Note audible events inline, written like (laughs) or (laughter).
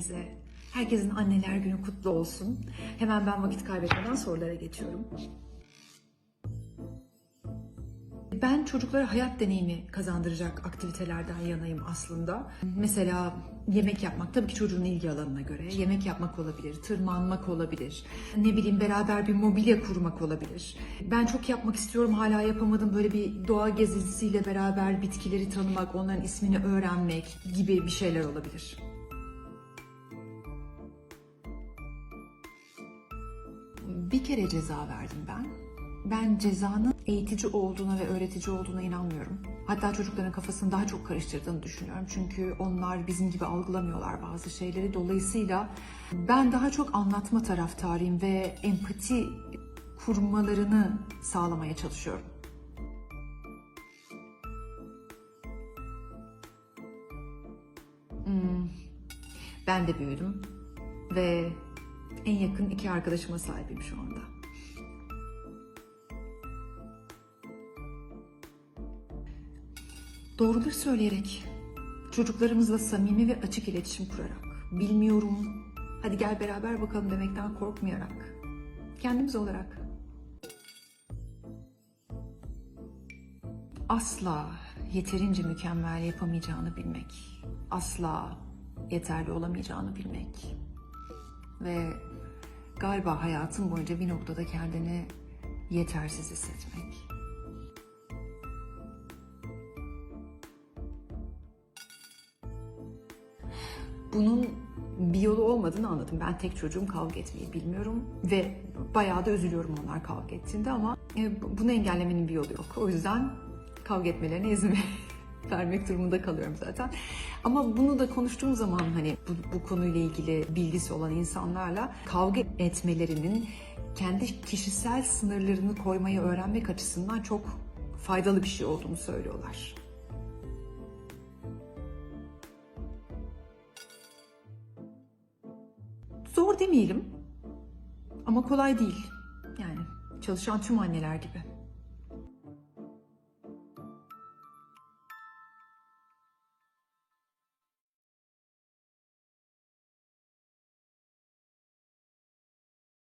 herkese. Herkesin anneler günü kutlu olsun. Hemen ben vakit kaybetmeden sorulara geçiyorum. Ben çocuklara hayat deneyimi kazandıracak aktivitelerden yanayım aslında. Mesela yemek yapmak tabii ki çocuğun ilgi alanına göre. Yemek yapmak olabilir, tırmanmak olabilir. Ne bileyim beraber bir mobilya kurmak olabilir. Ben çok yapmak istiyorum hala yapamadım böyle bir doğa gezisiyle beraber bitkileri tanımak, onların ismini öğrenmek gibi bir şeyler olabilir. Bir kere ceza verdim ben. Ben cezanın eğitici olduğuna ve öğretici olduğuna inanmıyorum. Hatta çocukların kafasını daha çok karıştırdığını düşünüyorum. Çünkü onlar bizim gibi algılamıyorlar bazı şeyleri. Dolayısıyla ben daha çok anlatma taraftarıyım ve empati kurmalarını sağlamaya çalışıyorum. Hmm, ben de büyüdüm ve en yakın iki arkadaşıma sahibim şu anda. Doğruları söyleyerek, çocuklarımızla samimi ve açık iletişim kurarak, bilmiyorum, hadi gel beraber bakalım demekten korkmayarak, kendimiz olarak. Asla yeterince mükemmel yapamayacağını bilmek, asla yeterli olamayacağını bilmek ve galiba hayatın boyunca bir noktada kendini yetersiz hissetmek. Bunun bir yolu olmadığını anladım. Ben tek çocuğum kavga etmeyi bilmiyorum ve bayağı da üzülüyorum onlar kavga ettiğinde ama e, bu- bunu engellemenin bir yolu yok. O yüzden kavga etmelerine izin (laughs) vermek durumunda kalıyorum zaten. Ama bunu da konuştuğum zaman hani bu, bu konuyla ilgili bilgisi olan insanlarla kavga etmelerinin kendi kişisel sınırlarını koymayı öğrenmek açısından çok faydalı bir şey olduğunu söylüyorlar. Zor demeyelim ama kolay değil. Yani çalışan tüm anneler gibi.